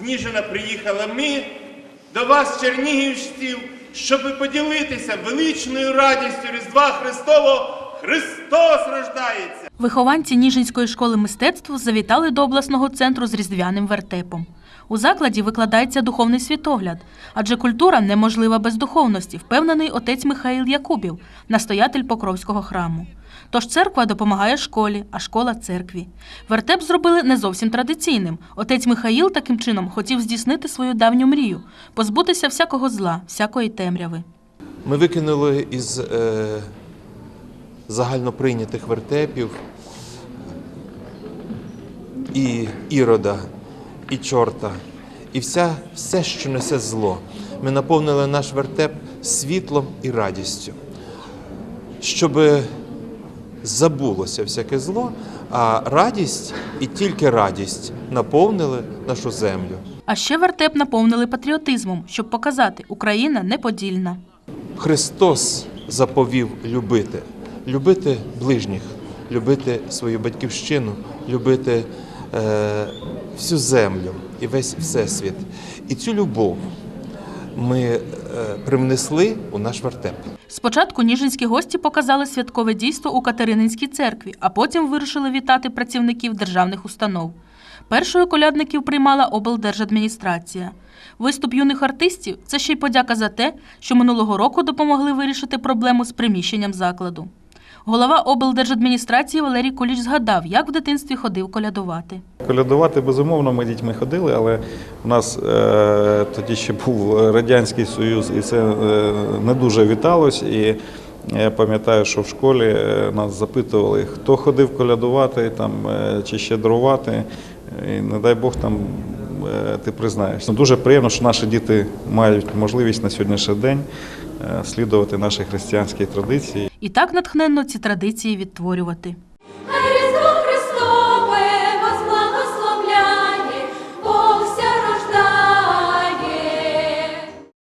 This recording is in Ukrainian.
з Ніжина приїхали ми до вас, чернігівців, щоб поділитися величною радістю Різдва Христового. Христос рождається! Вихованці Ніжинської школи мистецтв завітали до обласного центру з різдвяним вертепом. У закладі викладається духовний світогляд, адже культура неможлива без духовності, впевнений отець Михаїл Якубів, настоятель Покровського храму. Тож церква допомагає школі, а школа церкві. Вертеп зробили не зовсім традиційним. Отець Михаїл таким чином хотів здійснити свою давню мрію позбутися всякого зла, всякої темряви. Ми викинули із е, загальноприйнятих вертепів і ірода, і чорта, і вся, все, що несе зло. Ми наповнили наш вертеп світлом і радістю, щоб забулося всяке зло, а радість і тільки радість наповнили нашу землю. А ще вертеп наповнили патріотизмом, щоб показати, Україна неподільна. Христос заповів любити, любити ближніх, любити свою батьківщину, любити всю землю і весь всесвіт. І цю любов ми е, привнесли у наш вертеп. Спочатку ніжинські гості показали святкове дійство у Катерининській церкві, а потім вирушили вітати працівників державних установ. Першою колядників приймала облдержадміністрація. Виступ юних артистів це ще й подяка за те, що минулого року допомогли вирішити проблему з приміщенням закладу. Голова облдержадміністрації Валерій Куліч згадав, як в дитинстві ходив колядувати. Колядувати безумовно ми дітьми ходили, але у нас е, тоді ще був Радянський Союз, і це е, не дуже віталось. І я пам'ятаю, що в школі е, нас запитували, хто ходив колядувати там, е, чи щедрувати. І не дай Бог там е, ти признаєшся. Дуже приємно, що наші діти мають можливість на сьогоднішній день слідувати нашій християнській традиції. І так натхненно ці традиції відтворювати.